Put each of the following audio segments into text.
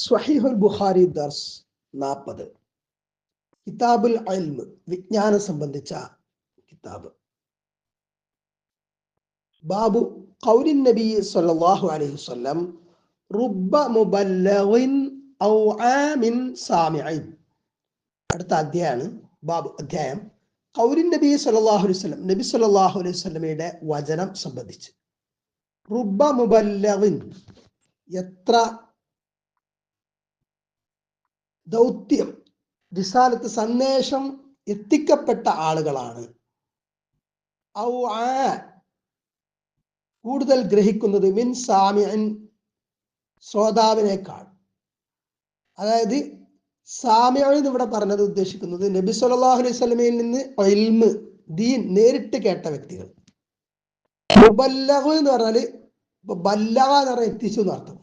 സ്വഹീഹുൽ ബുഖാരി ദർസ് നാൽപ്പത് കിതാബുൽ അൽമ് വിജ്ഞാനം സംബന്ധിച്ച കിതാബ്. ബാബു കൗലിൻ നബി സല്ലല്ലാഹു അലൈഹി വസല്ലം റുബ്ബ മുബല്ലഗിൻ ഔ ആമിൻ അടുത്ത അധ്യായമാണ് ബാബു അധ്യായം. ഖൗലിൻ നബി സല്ലല്ലാഹു അലൈഹി വസല്ലം നബി സല്ലല്ലാഹു അലൈഹി വസല്ലമയുടെ വചനം സംബന്ധിച്ച്. റുബ്ബ മുബല്ലവിൻ എത്ര ദൗത്യം റിസാലത്ത് സന്ദേശം എത്തിക്കപ്പെട്ട ആളുകളാണ്. ഔ ആ കൂടുതൽ ഗ്രഹിക്കുന്നത് മിൻ സാമിയൻ ശ്രോതാവിനേക്കാൾ. അതായത് സാമ്യ ഇവിടെ പറഞ്ഞത് ഉദ്ദേശിക്കുന്നത് നബി സല്ലല്ലാഹു അലൈഹി സ്വലമയിൽ നിന്ന് ഇൽമ് ദീൻ നേരിട്ട് കേട്ട വ്യക്തികൾ. മുബല്ലഹു എന്ന് പറഞ്ഞാൽ ബല്ലഹ എന്ന് പറഞ്ഞാൽ എത്തിച്ചു എന്നർത്ഥം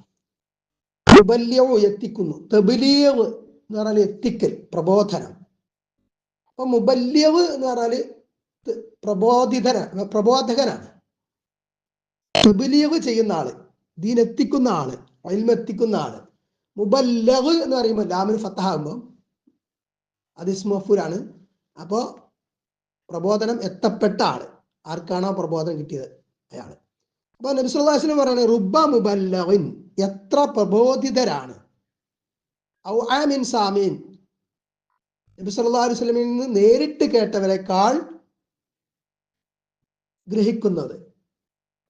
മുബല്യവ് എത്തിക്കുന്നു തബിലീവ് എന്ന് പറഞ്ഞാൽ എത്തിക്കൽ പ്രബോധനം. അപ്പൊ മുബല്യവ് എന്ന് പറഞ്ഞാൽ പ്രബോധിതന പ്രബോധകനാണ്. മുബല്യവ് ചെയ്യുന്ന ആൾ ദീൻ എത്തിക്കുന്ന ആൾ അയിൽമെത്തിക്കുന്ന ആൾ. മുബല്ലവ് എന്ന് പറയുമ്പോൾ ലാമിന് ഫത്തഹാകുമ്പോൾ അത് അപ്പോ പ്രബോധനം എത്തപ്പെട്ട ആൾ ആർക്കാണോ പ്രബോധനം കിട്ടിയത്? അയാൾ. അപ്പൊ നബിസ്വല്ലാസ്ലം പറയുന്നത് റുബ മുബല്ലവിൻ എത്ര പ്രബോധിതരാണ്. നബി അലൈഹി നിന്ന് നേരിട്ട് കേട്ടവരെക്കാൾ ഗ്രഹിക്കുന്നത്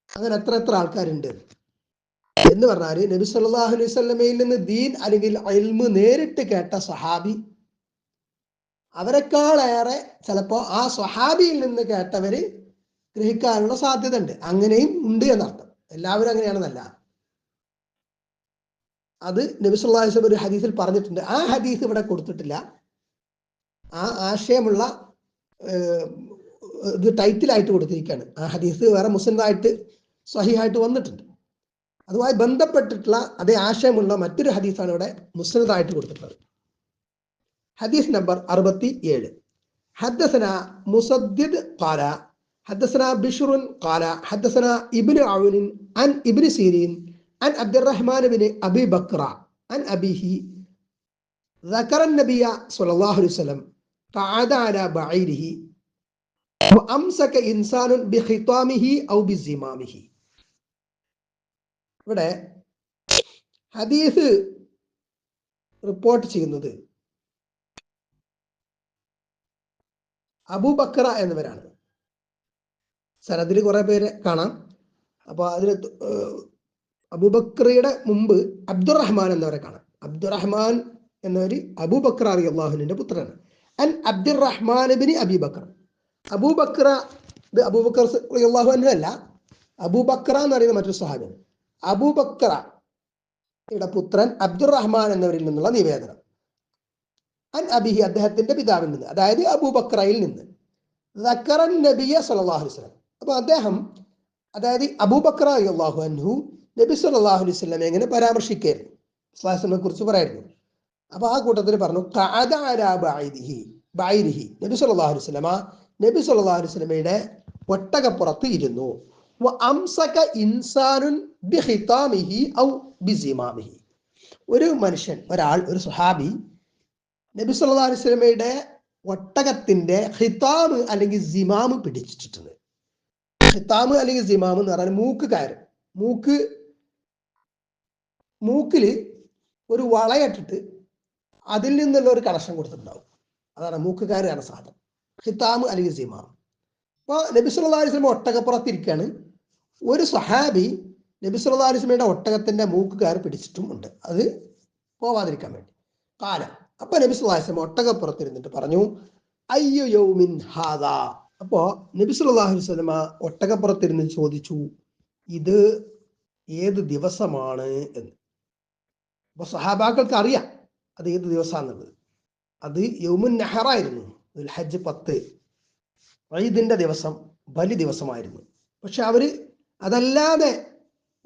അങ്ങനെ എത്ര എത്ര ആൾക്കാരുണ്ട് എന്ന് പറഞ്ഞാൽ നബി സല്ലാഹു അലൈഹി വസല്ലമയിൽ നിന്ന് ദീൻ അല്ലെങ്കിൽ അൽമ് നേരിട്ട് കേട്ട സഹാബി അവരെക്കാളേറെ ചിലപ്പോ ആ സ്വഹാബിയിൽ നിന്ന് കേട്ടവര് ഗ്രഹിക്കാനുള്ള സാധ്യത ഉണ്ട് അങ്ങനെയും ഉണ്ട് എന്നർത്ഥം. എല്ലാവരും അങ്ങനെയാണെന്നല്ല. അത് നബി സല്ലല്ലാഹു അലൈഹി വസല്ലം ഒരു ഹദീസിൽ പറഞ്ഞിട്ടുണ്ട്. ആ ഹദീസ് ഇവിടെ കൊടുത്തിട്ടില്ല. ആ ആശയമുള്ള ഇത് ടൈറ്റിലായിട്ട് കൊടുത്തിരിക്കുകയാണ്. ആ ഹദീസ് വേറെ മുസ്ലിമായിട്ട് സഹിയായിട്ട് വന്നിട്ടുണ്ട്. അതുമായി ബന്ധപ്പെട്ടിട്ടുള്ള അതേ ആശയമുള്ള മറ്റൊരു ഹദീസാണ് ഇവിടെ മുസ്ലിദായിട്ട് കൊടുത്തിട്ടുള്ളത്. ഹദീസ് നമ്പർ അറുപത്തി ഏഴ് ഹദ്ദസന മുസദ്ദിദ് ഖാല ഹദ്ദസന ബിഷുറുൻ ഖാല ഹദ്ദസന ഇബ്നു ഔനിൻ അൻ ഇബ്നു സീരീൻ عن عبد الرحمن بن أبي بكر عن أبيه ذكر النبي صلى الله عليه وسلم قعد على بعيره وأمسك إنسان بخطامه أو بزمامه ഇവിടെ ഹദീസ് റിപ്പോർട്ട് ചെയ്യുന്നത് അബൂബക്ര എന്നിവരാണ് സനദിൽ കുറെ പേര് കാണാം അപ്പൊ അതിൽ അബൂബക്രയുടെ മുമ്പ് അബ്ദുറഹ്മാൻ എന്നവരെ കാണാം. അബ്ദുറഹ്മാൻ എന്നൊരു അബൂബക്ര അലി അള്ളാഹുവിന്റെ പുത്രനാണ്. അൻ അബ്ദുറഹ്മാൻ ബിനി അബിബക്ര അബൂബക്ര ഇത് അബൂബക്കർ അള്ളാഹു അല്ല അബൂബക്ര എന്ന് പറയുന്ന മറ്റൊരു സഹാബിയാണ് അബൂബക്രയുടെ പുത്രൻ അബ്ദുറഹ്മാൻ എന്നവരിൽ നിന്നുള്ള നിവേദനം. അൻ അബിഹി അദ്ദേഹത്തിന്റെ പിതാവിൽ നിന്ന് അതായത് അബൂബക്രയിൽ നിന്ന്. നബിയ വസല്ലം. അപ്പൊ അദ്ദേഹം അതായത് അബൂബക്ര അള്ളാഹു അൻഹു നബി സല്ലല്ലാഹു അലൈഹി വസല്ലം എങ്ങനെ പരാമർശിക്കായിരുന്നു ഇസ്ലാസിനെ കുറിച്ച് പറയായിരുന്നു. അപ്പൊ ആ കൂട്ടത്തിൽ പറഞ്ഞു ബായിരിഹി നബി സല്ലല്ലാഹു അലൈഹി വസല്ലമ നബി സല്ലല്ലാഹു അലൈഹി വസല്ലമയുടെ ഒട്ടകപ്പുറത്ത് ഇരുന്നു. ഒരു മനുഷ്യൻ ഒരാൾ ഒരു സുഹാബി നബി സല്ലല്ലാഹു അലൈഹി വസല്ലമയുടെ ഒട്ടകത്തിന്റെ ഹിതാമ് അല്ലെങ്കിൽ സിമാമ് പിടിച്ചിട്ടുണ്ട്. ഹിതാമ് അല്ലെങ്കിൽ സിമാമ് എന്ന് പറഞ്ഞാൽ മൂക്ക് കയറും മൂക്ക് മൂക്കിൽ ഒരു വളയിട്ടിട്ട് അതിൽ നിന്നുള്ള ഒരു കണക്ഷൻ കൊടുത്തിട്ടുണ്ടാവും. അതാണ് മൂക്കുകാരാണ് സാധനം. ഹിതാമ് അലി സിമാം അപ്പോൾ നബി വസല്ലം ഒട്ടകപ്പുറത്തിരിക്കുകയാണ് ഒരു സഹാബി നബി സല്ലല്ലാഹു അലൈഹി വസല്ലമയുടെ ഒട്ടകത്തിന്റെ മൂക്കുകാർ പിടിച്ചിട്ടും ഉണ്ട്. അത് പോവാതിരിക്കാൻ വേണ്ടി. കാലം. അപ്പൊ നബി വസല്ലം ഒട്ടകപ്പുറത്തിരുന്നിട്ട് പറഞ്ഞു അയ്യോ യൗമിൻ ഹാദാ. അപ്പോ നബി വസല്ലമ ഒട്ടകപ്പുറത്തിരുന്ന് ചോദിച്ചു ഇത് ഏത് ദിവസമാണ്? എന്ന്. അപ്പൊ സഹാബാക്കൾക്ക് അറിയാം അത് ഏത് ദിവസമാണെന്നുള്ളത് അത് യൗമുൻ നെഹറായിരുന്നു ഹജ്ജ് പത്ത്. ഈദിന്റെ ദിവസം ബലി ദിവസമായിരുന്നു. പക്ഷെ അവർ അതല്ലാതെ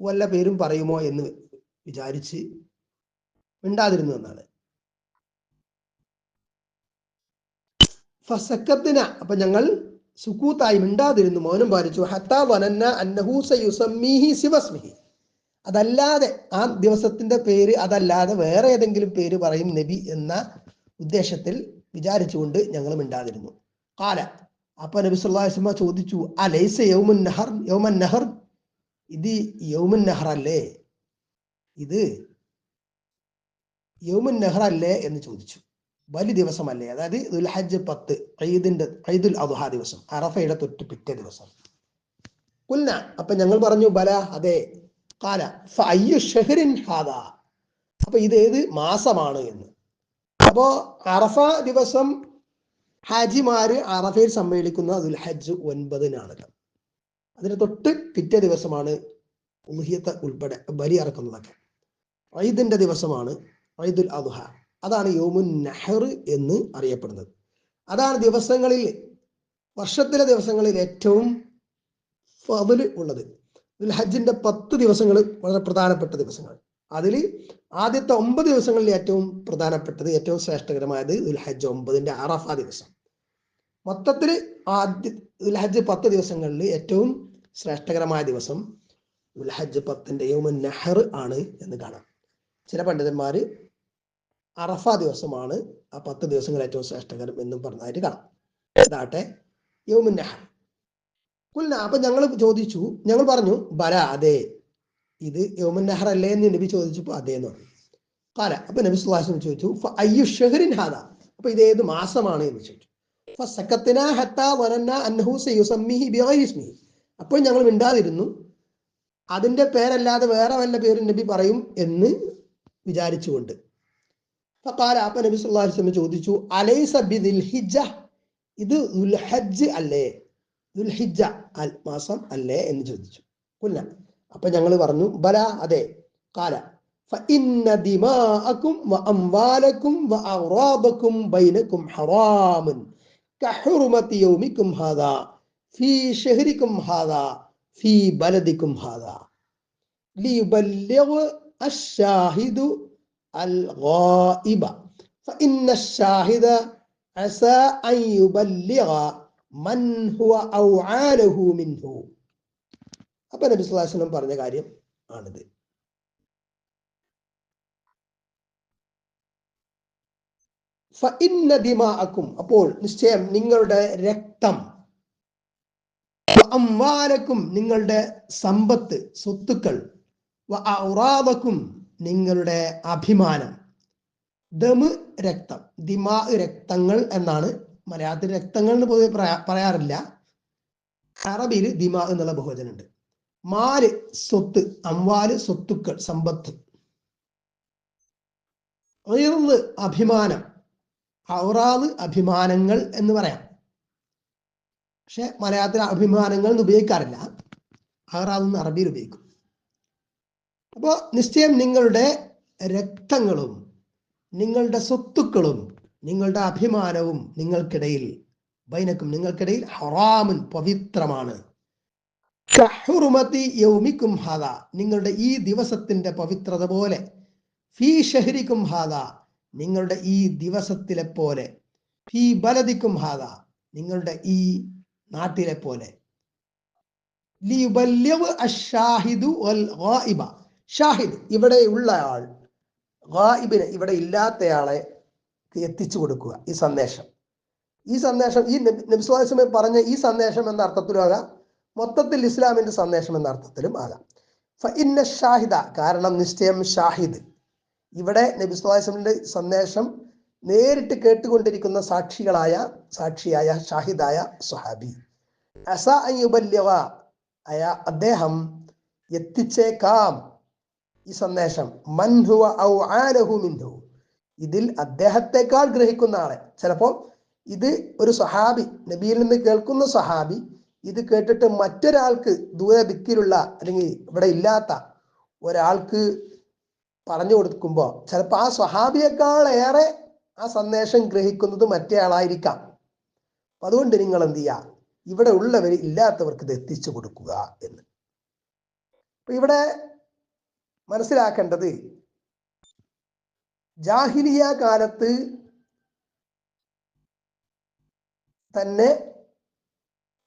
വല്ല പേരും പറയുമോ എന്ന് വിചാരിച്ച് മിണ്ടാതിരുന്നു എന്നാണ്. ഫസക്കത്തിന അപ്പൊ ഞങ്ങൾ സുക്കൂത്തായി മിണ്ടാതിരുന്നു. മൗനം പാലിച്ചു. ഹത്താ വനന്ന അന്നഹു യുസമ്മീഹി ശിവസ്മിഹി അതല്ലാതെ ആ ദിവസത്തിന്റെ പേര് അതല്ലാതെ വേറെ ഏതെങ്കിലും പേര് പറയും നബി എന്ന ഉദ്ദേശത്തിൽ വിചാരിച്ചുകൊണ്ട് ഞങ്ങൾ മിണ്ടാതിരുന്നു. കാല. അപ്പൊ നബി സുല്ലാസ്മ ചോദിച്ചു അലൈസ യൗമൻ നഹർ? യൗമൻ നഹർ? ഇത് യൗമൻ നഹർ അല്ലേ? ഇത് യൗമൻ നഹർ അല്ലേ? എന്ന് ചോദിച്ചു. വലിയ ദിവസമല്ലേ? അതായത് ദുൽഹജ്ജ് പത്ത് ഐദിന്റെ ഐദുൽ അബുഹ ദിവസം അറഫയുടെ തൊട്ട് പിറ്റേ ദിവസം. കുൽന. അപ്പൊ ഞങ്ങൾ പറഞ്ഞു ബല അതെ കാല അയ്യു ഷഹറിൻ ഹാദ അപ്പൊ ഇത് ഏത് മാസമാണ് എന്ന്. അപ്പോ അറഫ ദിവസം ഹാജിമാര് അറഫയിൽ സമ്മേളിക്കുന്ന ദുൽഹജ്ജ് ഒൻപതിനാണ്. അതിന് തൊട്ട് പിറ്റേ ദിവസമാണ് ഉൽഹിയത്ത് ഉൾപ്പെടെ ബലി ഇറക്കുന്നതൊക്കെ ഐദിന്റെ ദിവസമാണ് ഐദുൽ അദുഹ. അതാണ് യോമുൻ നഹർ എന്ന് അറിയപ്പെടുന്നത്. അതാണ് ദിവസങ്ങളിൽ വർഷത്തിലെ ദിവസങ്ങളിൽ ഏറ്റവും ഫതിൽ ഉള്ളത്. ഇതിൽ ഹജ്ജിന്റെ പത്ത് ദിവസങ്ങൾ വളരെ പ്രധാനപ്പെട്ട ദിവസങ്ങൾ അതിൽ ആദ്യത്തെ ഒമ്പത് ദിവസങ്ങളിൽ ഏറ്റവും പ്രധാനപ്പെട്ടത് ഏറ്റവും ശ്രേഷ്ഠകരമായത് ദുൽ ഹജ്ജ് ഒമ്പതിന്റെ അറഫ ദിവസം. മൊത്തത്തിൽ ആദ്യ ദുൽ ഹജ്ജ് പത്ത് ദിവസങ്ങളിൽ ഏറ്റവും ശ്രേഷ്ഠകരമായ ദിവസം ദുൽ ഹജ്ജ് പത്തിന്റെ യൗമ നെഹർ ആണ് എന്ന് കാണാം. ചില പണ്ഡിതന്മാർ അറഫ ദിവസമാണ് ആ പത്ത് ദിവസങ്ങൾ ഏറ്റവും ശ്രേഷ്ഠകരം എന്നും പറഞ്ഞതായിട്ട് കാണാം. അതാട്ടെ യോമുൻ നഹർ കുല്ല അപ്പൊ ഞങ്ങൾ ചോദിച്ചു. ഞങ്ങൾ പറഞ്ഞു ബല അതെ. ഇത് യോമൻ നഹർ അല്ലേ എന്ന് നബി ചോദിച്ചപ്പോ അതെ എന്ന് പറഞ്ഞു. കാല അപ്പൊ നബി സുല്ലാസ്ലം ചോദിച്ചു "ഫ അയ്യു ഷെഹറിൻ ഹാദ? അപ്പൊ ഇത് ഏത് മാസമാണ് എന്ന് ചോദിച്ചു. അപ്പോൾ ഞങ്ങൾ മിണ്ടാതിരുന്നു. അതിന്റെ പേരല്ലാതെ വേറെ വല്ല പേരും നബി പറയും എന്ന് വിചാരിച്ചുകൊണ്ട്. അപ്പൊ നബി വസല്ലം ചോദിച്ചു അലൈസ ബിദിൽ ഹിജ്ജ? ഇത് അല്ലേ? ദുൽഹിജ്ജ അൽ മാസം അല്ലേ എന്ന് ചോദിച്ചു കുല്ല അപ്പൊ ഞങ്ങൾ പറഞ്ഞു ബല അതെ കാല فإن دماءكم وأموالكم وأعراضكم بينكم حرام كحرمة يومكم هذا في شهركم هذا في بلدكم هذا ليبلغ الشاهد الغائب فإن الشاهد عسى أن يبلغ മിൻഹു. അപ്പൊ നബി സുല്ലാസ്ലം പറഞ്ഞ കാര്യം ആണിത്. ദിമാഅക്കും. അപ്പോൾ നിശ്ചയം നിങ്ങളുടെ രക്തം. അംവാലക്കും നിങ്ങളുടെ സമ്പത്ത് സ്വത്തുക്കൾ. ഔറാദക്കും നിങ്ങളുടെ അഭിമാനം. ദമ് രക്തം ദിമാ രക്തങ്ങൾ എന്നാണ് മലയാളത്തിൽ രക്തങ്ങൾ എന്ന് പൊതുവെ പറയാറില്ല. അറബിയിൽ ദിമാ എന്നുള്ള ബഹുവചനുണ്ട് മാൽ സ്വത്ത് അംവാൽ സ്വത്തുക്കൾ സമ്പത്ത്. ഉയർന്ന് അഭിമാനം. ഔറാദ് അഭിമാനങ്ങൾ എന്ന് പറയാം. പക്ഷെ മലയാളത്തിൽ അഭിമാനങ്ങൾ എന്ന് ഉപയോഗിക്കാറില്ല. ഔറാദ് എന്ന് അറബിയിൽ ഉപയോഗിക്കും. അപ്പോ നിശ്ചയം നിങ്ങളുടെ രക്തങ്ങളും നിങ്ങളുടെ സ്വത്തുക്കളും നിങ്ങളുടെ അഭിമാനവും നിങ്ങൾക്കിടയിൽ ബൈനക്കും നിങ്ങൾക്കിടയിൽ ഹറാമുൻ പവിത്രമാണ്. നിങ്ങളുടെ ഈ ദിവസത്തിന്റെ പവിത്രത പോലെ ഫീ ഷഹരിക്കും ഹാദ. നിങ്ങളുടെ ഈ ദിവസത്തിലെ പോലെ ഫീ ബലദിക്കും ഹാദ. നിങ്ങളുടെ ഈ നാട്ടിലെ പോലെ. ഇവിടെ ഉള്ള ആൾ ഇവിടെ ഇല്ലാത്തയാളെ എത്തിച്ചു കൊടുക്കുക ഈ സന്ദേശം. ഈ സന്ദേശം ഈ നബി- നബി അലൈഹി വസല്ലം പറഞ്ഞ ഈ സന്ദേശം എന്ന അർത്ഥത്തിലും ആകാം മൊത്തത്തിൽ ഇസ്ലാമിന്റെ സന്ദേശം എന്ന അർത്ഥത്തിലും ആകാം. ഷാഹിദ കാരണം നിശ്ചയം ഷാഹിദ്. ഇവിടെ നബി വസല്ലമിന്റെ സന്ദേശം നേരിട്ട് കേട്ടുകൊണ്ടിരിക്കുന്ന സാക്ഷികളായ സാക്ഷിയായ ഷാഹിദായ സ്വഹാബി. അസ അൻ യുബല്ലിഗ അയാ അദ്ദേഹം എത്തിച്ചേക്കാം ഈ സന്ദേശം. മൻഹുവ ഔ ആലഹു മിൻഹു. ഇതിൽ അദ്ദേഹത്തെക്കാൾ ഗ്രഹിക്കുന്ന ആളെ. ചിലപ്പോൾ ഇത് ഒരു സഹാബി നബിയിൽ നിന്ന് കേൾക്കുന്ന സഹാബി ഇത് കേട്ടിട്ട് മറ്റൊരാൾക്ക് ദൂരെ ദിക്കിലുള്ള അല്ലെങ്കിൽ ഇവിടെ ഇല്ലാത്ത ഒരാൾക്ക് പറഞ്ഞു കൊടുക്കുമ്പോൾ ചിലപ്പോൾ ആ സ്വഹാബിയേക്കാൾ ഏറെ ആ സന്ദേശം ഗ്രഹിക്കുന്നത് മറ്റേ ആളായിരിക്കാം. അതുകൊണ്ട് നിങ്ങൾ എന്ത് ചെയ്യുക? ഇവിടെ ഉള്ളവർ ഇല്ലാത്തവർക്ക് ഇത് എത്തിച്ചു കൊടുക്കുക എന്ന്. ഇവിടെ മനസ്സിലാക്കേണ്ടത് ജാഹിലിയ കാലത്ത് തന്നെ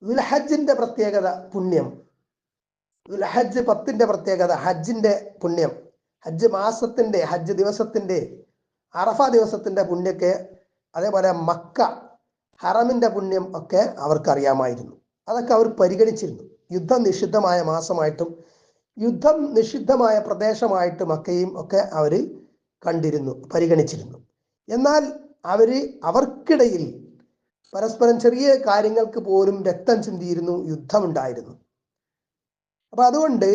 ദുൽഹജ്ജിന്റെ പ്രത്യേകത പുണ്യം. ഹജ്ജ് പത്തിന്റെ പ്രത്യേകത ഹജ്ജിന്റെ പുണ്യം. ഹജ്ജ് മാസത്തിന്റെ ഹജ്ജ് ദിവസത്തിന്റെ അറഫ ദിവസത്തിന്റെ പുണ്യൊക്കെ അതേപോലെ മക്ക ഹറമിന്റെ പുണ്യം ഒക്കെ അവർക്ക് അറിയാമായിരുന്നു അതൊക്കെ അവർ പരിഗണിച്ചിരുന്നു. യുദ്ധം നിഷിദ്ധമായ മാസമായിട്ടും യുദ്ധം നിഷിദ്ധമായ പ്രദേശമായിട്ടും ഒക്കെയും ഒക്കെ അവർ കണ്ടിരുന്നു പരിഗണിച്ചിരുന്നു. എന്നാൽ അവർ അവർക്കിടയിൽ പരസ്പരം ചെറിയ കാര്യങ്ങൾക്ക് പോലും രക്തം ചിന്തിയിരുന്നു യുദ്ധമുണ്ടായിരുന്നു. അപ്പൊ അതുകൊണ്ട്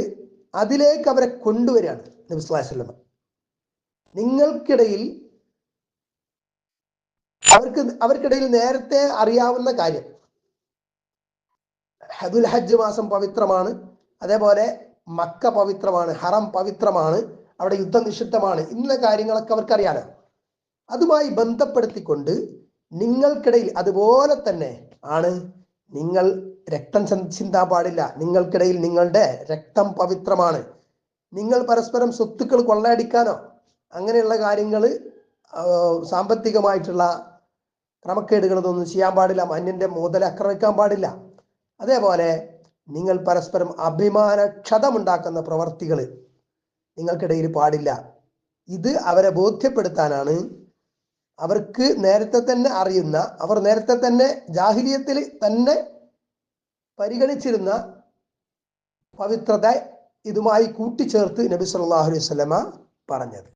അതിലേക്ക് അവരെ കൊണ്ടുവരികയാണ് നബി സ്വല്ലല്ലാഹു അലൈഹി വസല്ലം. നിങ്ങൾക്കിടയിൽ അവർക്ക് അവർക്കിടയിൽ നേരത്തെ അറിയാവുന്ന കാര്യം ഹദുൽ ഹജ്ജ് മാസം പവിത്രമാണ് അതേപോലെ മക്ക പവിത്രമാണ് ഹറം പവിത്രമാണ് അവിടെ യുദ്ധം നിഷിദ്ധമാണ്. ഇന്ന കാര്യങ്ങളൊക്കെ അവർക്കറിയാലോ. അതുമായി ബന്ധപ്പെടുത്തിക്കൊണ്ട് നിങ്ങൾക്കിടയിൽ അതുപോലെ തന്നെ ആണ്. നിങ്ങൾ രക്തം ചിന്താ പാടില്ല. നിങ്ങൾക്കിടയിൽ നിങ്ങളുടെ രക്തം പവിത്രമാണ്. നിങ്ങൾ പരസ്പരം സ്വത്തുക്കൾ കൊള്ളയടിക്കാനോ അങ്ങനെയുള്ള കാര്യങ്ങൾ സാമ്പത്തികമായിട്ടുള്ള ക്രമക്കേടുകളൊന്നും ചെയ്യാൻ പാടില്ല. മന്യന്റെ മുതൽ ആക്രമിക്കാൻ പാടില്ല. അതേപോലെ നിങ്ങൾ പരസ്പരം അഭിമാനക്ഷതമുണ്ടാക്കുന്ന പ്രവർത്തികൾ നിങ്ങൾക്കിടയിൽ പാടില്ല. ഇത് അവരെ ബോധ്യപ്പെടുത്താനാണ് അവർക്ക് നേരത്തെ തന്നെ അറിയുന്ന അവർ നേരത്തെ തന്നെ ജാഹിലിയത്തിൽ തന്നെ പരിഗണിച്ചിരുന്ന പവിത്രത ഇതുമായി കൂട്ടിച്ചേർത്ത് നബി സല്ലല്ലാഹു അലൈഹി വസല്ലമ പറഞ്ഞത്.